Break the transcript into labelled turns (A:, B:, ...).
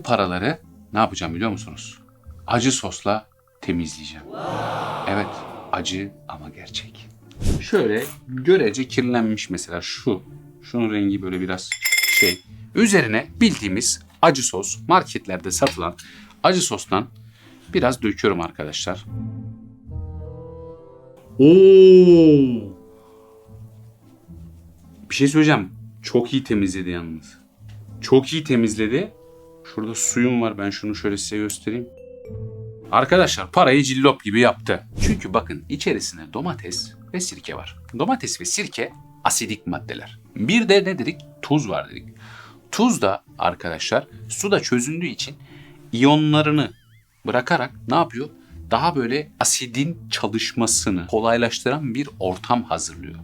A: Bu paraları ne yapacağım biliyor musunuz? Acı sosla temizleyeceğim. Evet, acı ama gerçek. Şöyle görece kirlenmiş mesela şu. Şunun rengi böyle biraz şey. Üzerine bildiğimiz acı sos, marketlerde satılan acı sostan biraz döküyorum arkadaşlar. Oo! Bir şey söyleyeceğim. Çok iyi temizledi yalnız. Çok iyi temizledi. Şurada suyum var. Ben şunu şöyle size göstereyim. Arkadaşlar parayı cillop gibi yaptı. Çünkü bakın içerisinde domates ve sirke var. Domates ve sirke asidik maddeler. Bir de ne dedik? Tuz var dedik. Tuz da arkadaşlar suda çözündüğü için iyonlarını bırakarak ne yapıyor? Daha böyle asidin çalışmasını kolaylaştıran bir ortam hazırlıyor.